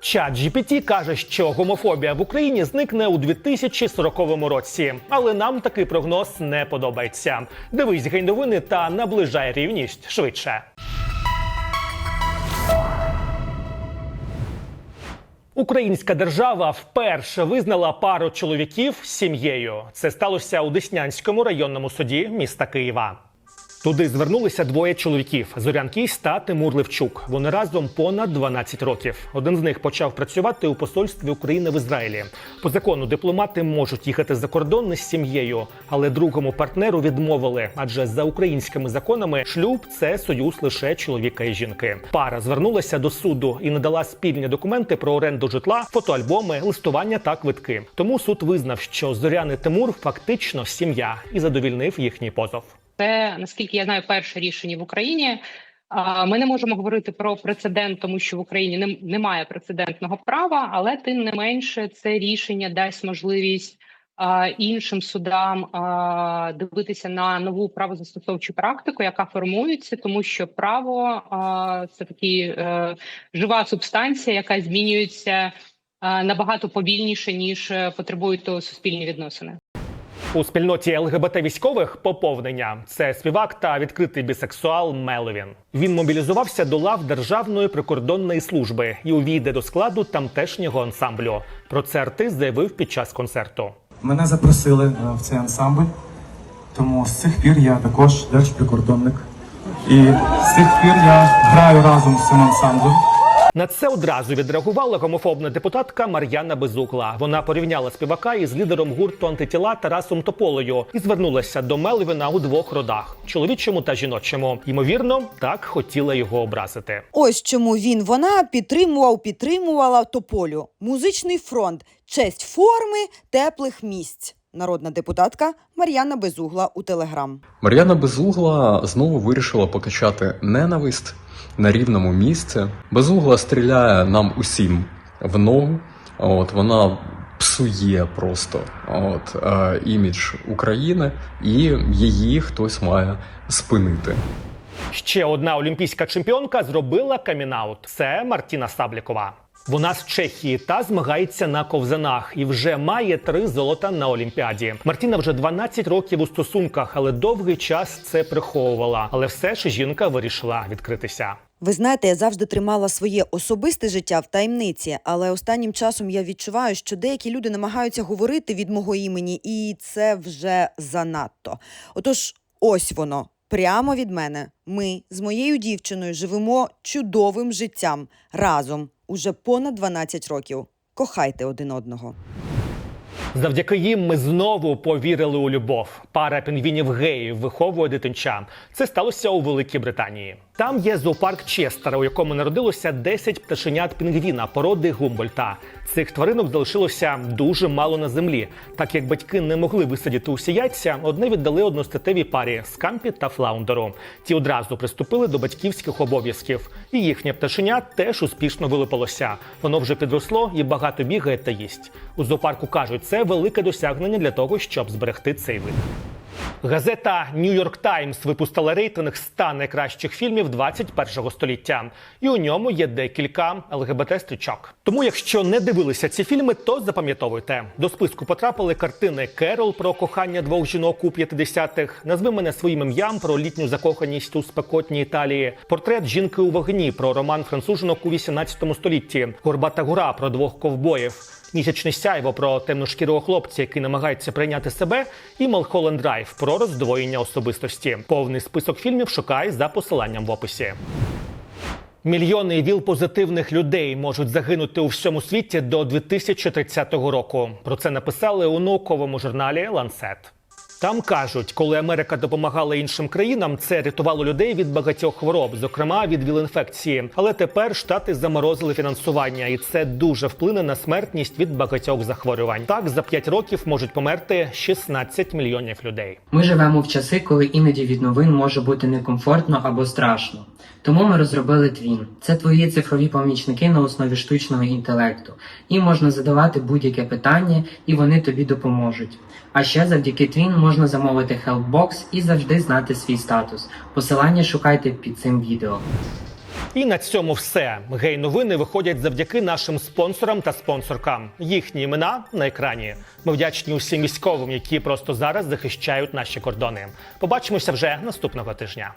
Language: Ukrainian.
Чат GPT каже, що гомофобія в Україні зникне у 2040 році, але нам такий прогноз не подобається. Дивись гейновини та наближай рівність швидше. Українська держава вперше визнала пару чоловіків сім'єю. Це сталося у Деснянському районному суді міста Києва. Туди звернулися двоє чоловіків: Зорян Кісь та Тимур Левчук. Вони разом понад 12 років. Один з них почав працювати у посольстві України в Ізраїлі. По закону дипломати можуть їхати за кордон не з сім'єю, але другому партнеру відмовили. Адже за українськими законами шлюб це союз лише чоловіка і жінки. Пара звернулася до суду і надала спільні документи про оренду житла, фотоальбоми, листування та квитки. Тому суд визнав, що Зорян і Тимур фактично сім'я і задовільнив їхній позов. Це наскільки я знаю, перше рішення в Україні. Ми не можемо говорити про прецедент, тому що в Україні немає прецедентного права, але тим не менше це рішення дасть можливість іншим судам дивитися на нову правозастосовчу практику, яка формується, тому що право це такі е, жива субстанція, яка змінюється набагато повільніше ніж е, потребують того суспільні відносини. У спільноті ЛГБТ військових поповнення це співак та відкритий бісексуал Меловін. Він мобілізувався до лав Державної прикордонної служби і увійде до складу тамтешнього ансамблю. Про це артист заявив під час концерту. Мене запросили е, в цей ансамбль, тому з цих пір я також держприкордонник. І з цих пір я граю разом з цим ансамблем. На це одразу відреагувала гомофобна депутатка Мар'яна Безукла. Вона порівняла співака із лідером гурту антитіла Тарасом Тополею і звернулася до Мелвіна у двох родах чоловічому та жіночому. Ймовірно, так хотіла його образити. Ось чому він вона підтримував, підтримувала тополю. Музичний фронт, честь форми теплих місць. Народна депутатка Мар'яна Безугла у Телеграм. Мар'яна Безугла знову вирішила покачати ненависть на рівному місці. Безугла стріляє нам усім в ногу. От вона псує просто от, е, імідж України, і її хтось має спинити. Ще одна олімпійська чемпіонка зробила камінаут. Це Мартіна Саблікова. Вона з Чехії та змагається на ковзанах і вже має три золота на Олімпіаді. Мартіна вже 12 років у стосунках, але довгий час це приховувала. Але все ж жінка вирішила відкритися. Ви знаєте, я завжди тримала своє особисте життя в таємниці, але останнім часом я відчуваю, що деякі люди намагаються говорити від мого імені, і це вже занадто. Отож, ось воно. Прямо від мене. Ми з моєю дівчиною живемо чудовим життям разом уже понад 12 років. Кохайте один одного. Завдяки їм ми знову повірили у любов. Пара пінгвінів геїв виховує дитинча. Це сталося у Великій Британії. Там є зоопарк Честера, у якому народилося 10 пташенят пінгвіна породи Гумбольта. Цих тваринок залишилося дуже мало на землі. Так як батьки не могли висадити усі яйця, одне віддали одностатевій парі скампі та флаундеру. Ті одразу приступили до батьківських обов'язків, і їхнє пташеня теж успішно вилипалося. Воно вже підросло і багато бігає та їсть. У зоопарку кажуть, це велике досягнення для того, щоб зберегти цей вид. Газета York Times випустила рейтинг 100 найкращих фільмів 21 століття, і у ньому є декілька ЛГБТ-стрічок. Тому, якщо не дивилися ці фільми, то запам'ятовуйте. До списку потрапили картини Керол про кохання двох жінок у 50-х, назви мене своїм ім'ям про літню закоханість у спекотній Італії, портрет жінки у вогні про роман француженок у 18 столітті, Горбата гора про двох ковбоїв. Місячне сяйво про темношкірого хлопця, який намагається прийняти себе, і Малхолленд Драйв про роздвоєння особистості. Повний список фільмів шукай за посиланням в описі. Мільйони віл-позитивних людей можуть загинути у всьому світі до 2030 року. Про це написали у науковому журналі Lancet. Там кажуть, коли Америка допомагала іншим країнам, це рятувало людей від багатьох хвороб, зокрема від віл-інфекції. Але тепер штати заморозили фінансування, і це дуже вплине на смертність від багатьох захворювань. Так за 5 років можуть померти 16 мільйонів людей. Ми живемо в часи, коли іноді від новин може бути некомфортно або страшно. Тому ми розробили Твін. Це твої цифрові помічники на основі штучного інтелекту. Їм можна задавати будь-яке питання, і вони тобі допоможуть. А ще завдяки Твін можна замовити Helpbox і завжди знати свій статус. Посилання шукайте під цим відео. І на цьому все. Гей-новини виходять завдяки нашим спонсорам та спонсоркам. Їхні імена на екрані. Ми вдячні усім військовим, які просто зараз захищають наші кордони. Побачимося вже наступного тижня.